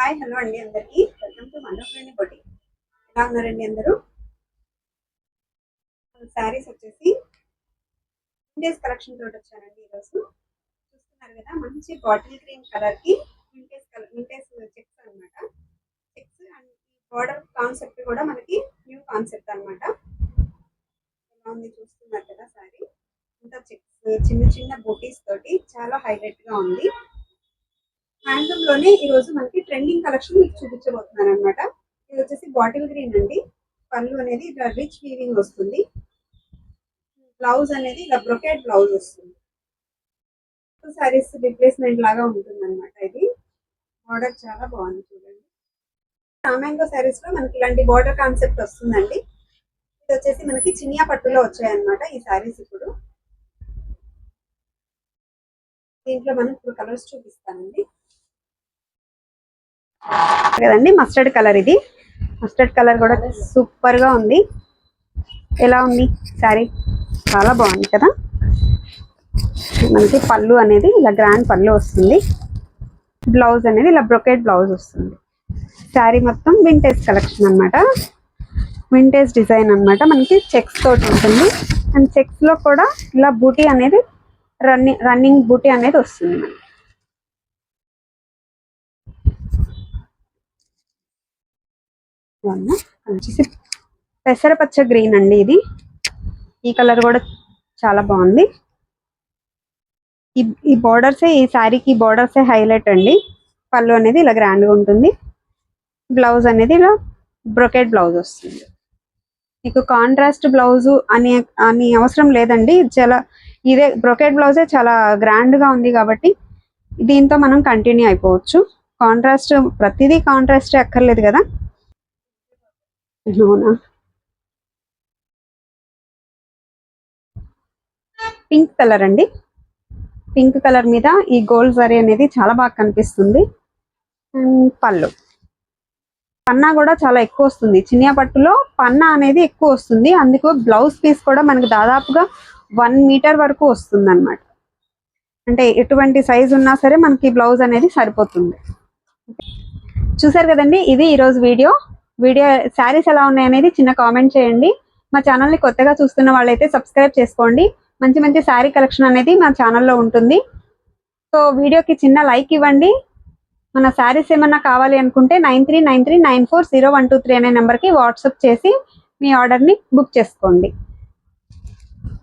Hi hello అండి అందరికి. Welcome to Manoharini boutique. ఎలా ఉన్నారండి అందరూ? శారీస్ వచ్చేసి వింటేజ్ కలెక్షన్ తోటి వచ్చానండి ఈరోజు. చూస్తున్నారు కదా మంచి బాటిల్ గ్రీన్ కలర్కి వింటేజ్ కలర్ వింటేజ్ చెక్స్ అన్నమాట. చెక్స్ అండ్ బార్డర్ కాన్సెప్ట్ కూడా మనకి న్యూ కాన్సెప్ట్ అన్నమాట. ఎలా ఉంది చూస్తున్నారు కదా శారీ అంతా చెక్స్ చిన్న చిన్న బూటీస్ తోటి చాలా హైలైట్గా ఉంది. హ్యాండ్లూమ్లోనే ఈ రోజు మనకి ట్రెండింగ్ కలెక్షన్ మీకు చూపించబోతున్నాను అనమాట ఇది వచ్చేసి బాటిల్ గ్రీన్ అండి. పళ్ళు అనేది ఇలా రిచ్ వీవింగ్ వస్తుంది. బ్లౌజ్ అనేది ఇలా బ్రొకెట్ బ్లౌజ్ వస్తుంది. సారీస్ రిప్లేస్మెంట్ లాగా ఉంటుంది అనమాట ఇది. బార్డర్ చాలా బాగుంది చూడండి. రామాంగో సారీస్లో మనకి ఇలాంటి బార్డర్ కాన్సెప్ట్ వస్తుందండి. ఇది వచ్చేసి మనకి చినియా పట్టులో వచ్చాయన్నమాట ఈ సారీస్ ఇప్పుడు. దీంట్లో మనం ఇప్పుడు కలర్స్ చూపిస్తానండి. కదండి మస్టర్డ్ కలర్ ఇది. మస్టర్డ్ కలర్ కూడా సూపర్గా ఉంది. ఎలా ఉంది? సారీ చాలా బాగుంది కదా? మనకి పళ్ళు అనేది ఇలా గ్రాండ్ పళ్ళు వస్తుంది. బ్లౌజ్ అనేది ఇలా బ్రొకెట్ బ్లౌజ్ వస్తుంది. శారీ మొత్తం వింటేజ్ కలెక్షన్ అన్నమాట. వింటేజ్ డిజైన్ అన్నమాట. మనకి చెక్స్ తోటి ఉంటుంది. అండ్ చెక్స్లో కూడా ఇలా బూటీ అనేది రన్నింగ్ రన్నింగ్ బూటీ అనేది వస్తుంది మనకి. వచ్చేసి పెసరపచ్చ గ్రీన్ అండి ఇది. ఈ కలర్ కూడా చాలా బాగుంది. ఈ ఈ బోర్డర్సే ఈ శారీకి బార్డర్సే హైలైట్ అండి. పళ్ళు అనేది ఇలా గ్రాండ్గా ఉంటుంది. బ్లౌజ్ అనేది ఇలా బ్రొకెట్ బ్లౌజ్ వస్తుంది. మీకు కాంట్రాస్ట్ బ్లౌజ్ అని అని అవసరం లేదండి. చాలా ఇదే బ్రొకెట్ బ్లౌజే చాలా గ్రాండ్గా ఉంది కాబట్టి దీంతో మనం కంటిన్యూ అయిపోవచ్చు. కాంట్రాస్ట్ ప్రతిదీ కాంట్రాస్ట్ అక్కర్లేదు కదా. అవునా పింక్ కలర్ అండి. పింక్ కలర్ మీద ఈ గోల్డ్ జరీ అనేది చాలా బాగా కనిపిస్తుంది. అండ్ పళ్ళు. పన్నా కూడా చాలా ఎక్కువ వస్తుంది. చిన్న పట్టులో పన్నా అనేది ఎక్కువ వస్తుంది. అందుకు బ్లౌజ్ పీస్ కూడా మనకి దాదాపుగా వన్ మీటర్ వరకు వస్తుంది అనమాట అంటే ఎటువంటి సైజ్ ఉన్నా సరే మనకి బ్లౌజ్ అనేది సరిపోతుంది. చూసారు కదండి? ఇది ఈరోజు వీడియో వీడియో శారీస్ ఎలా ఉన్నాయి అనేది చిన్న కామెంట్ చేయండి. మా ఛానల్ని కొత్తగా చూస్తున్న వాళ్ళైతే సబ్స్క్రైబ్ చేసుకోండి. మంచి మంచి శారీ కలెక్షన్ అనేది మా ఛానల్లో ఉంటుంది. సో వీడియోకి చిన్న లైక్ ఇవ్వండి. మన శారీస్ ఏమన్నా కావాలి అనుకుంటే nine three nine three nine four zero one two three అనే నెంబర్కి వాట్సాప్ చేసి మీ ఆర్డర్ని బుక్ చేసుకోండి.